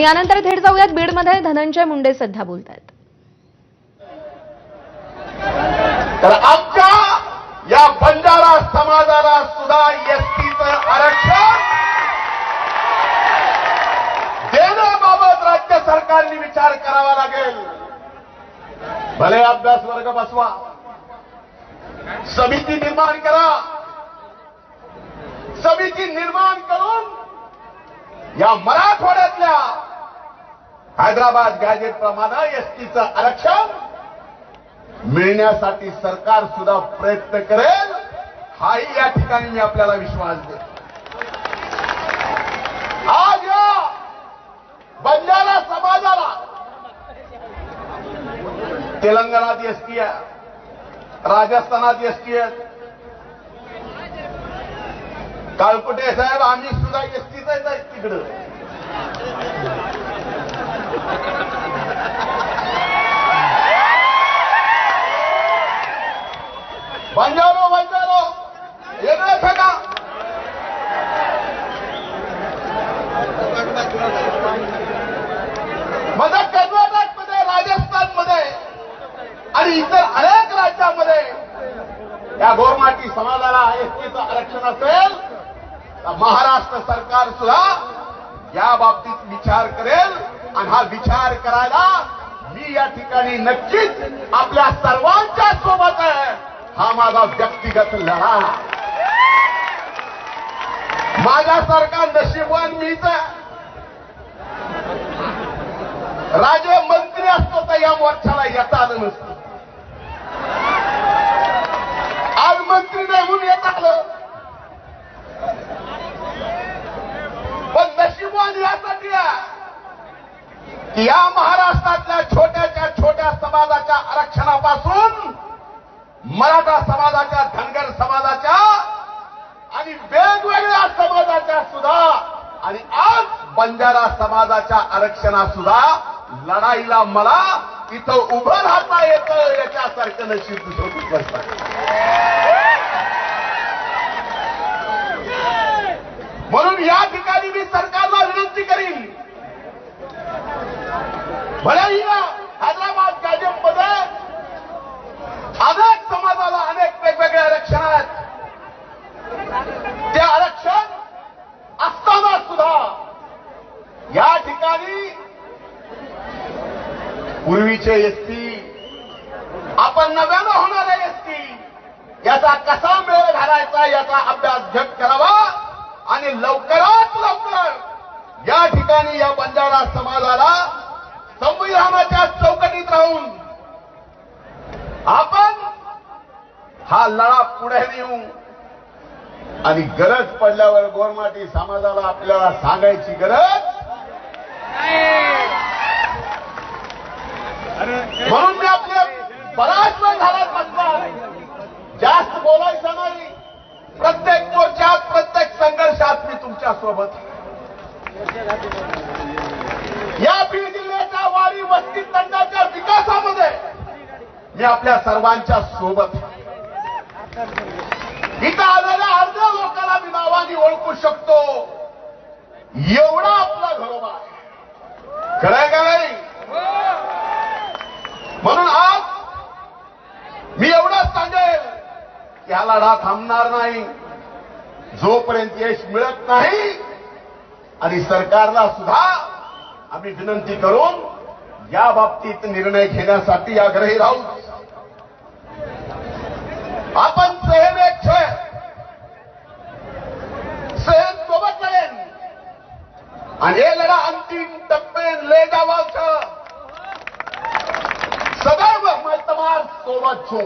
आणि यानंतर थेट जाऊयात बीडमध्ये. धनंजय मुंडे सध्या बोलतात तर आमच्या या बंजारा समाजाला सुद्धा एसटीचं आरक्षण देण्याबाबत राज्य सरकारने विचार करावा लागेल. भले अभ्यास वर्ग बसवा. समिती निर्माण करा. समिती निर्माण करून या मराठवाड्यातल्या हैदराबाद गॅजेट प्रमाणे एसटीचं आरक्षण मिळण्यासाठी सरकार सुद्धा प्रयत्न करेल. हाही या ठिकाणी मी आपल्याला विश्वास देतो. आज या बंजारा समाजाला तेलंगणात एसटी आहे राजस्थानात एसटी आहे. काळकुटे साहेब आम्ही सुद्धा एसटीच आहे तिकडं. बंजारो बंजारो येणार का माझा राजस्थानमध्ये आणि इतर अनेक राज्यांमध्ये या गोरमाटी समाजाला एसटीचं आरक्षण असेल तर महाराष्ट्र सरकार सुद्धा या बाबतीत विचार करेल आणि हा विचार करायला मी या ठिकाणी नक्कीच आपल्या सर्वांच्या सोबत हा माझा व्यक्तिगत लढा. माझ्यासारखा नशीबवान मीच राजे मंत्री असतो तर या मोर्चाला येता आलं नसतं. आज मंत्री नाही म्हणून येत आलं पण नशीबवान यासाठी या मराठा समाजाच्या धनगर समाजाच्या आणि वेगवेगळ्या समाजाच्या सुद्धा आणि आज बंजारा समाजाच्या आरक्षणा सुद्धा लढाईला मला इथं उभं राहता येतं याच्यासारखं नशीब दुसरं कुठलंच म्हणून या ठिकाणी मी सर विनंती करीन भलेही या हैदराबाद गॅजेटमध्ये अनेक समाजाला अनेक वेगवेगळे आरक्षण आहेत ते आरक्षण असताना सुद्धा या ठिकाणी पूर्वीचे एसटी आपण नव्यानं होणारे एसटी याचा कसा मेळ घालायचा याचा अभ्यास घट करावा आणि लवकरात लवकर या ठिकाणी या बंजारा समाजाला संविधानाच्या चौकटीत राहून आपण हा लढा पुढे नेऊ. आणि गरज पडल्यावर गोरमाटी समाजाला आपल्याला सांगायची गरज म्हणून मी आपले बराच वेळ झाला बसणार जास्त बोलायचं नाही. प्रत्येक मोर्चात प्रत्येक संघर्षात मी तुमच्यासोबत या बीड जिल्ह्याच्या वारी वस्ती तंडाच्या विकासामध्ये मी आपल्या सर्वांच्या सोबत इथं आलेल्या अर्ध्या लोकांना मी नावाने ओळखू शकतो. एवढा आपला घरोबा आहे. खरंय का नाही? म्हणून आज मी एवढंच सांगेल की हा लढा थांबणार नाही. जोपर्यंत यश मिळत नाही आणि सरकारला सुद्धा आम्ही विनंती करून या बाबतीत निर्णय घेण्यासाठी आग्रही राहू. आपण सहन एक सहन सोबत जाईल आणि हे लढा अंतिम टप्पे ले जावाचं सदैव मैं तुम्हार सोबत छू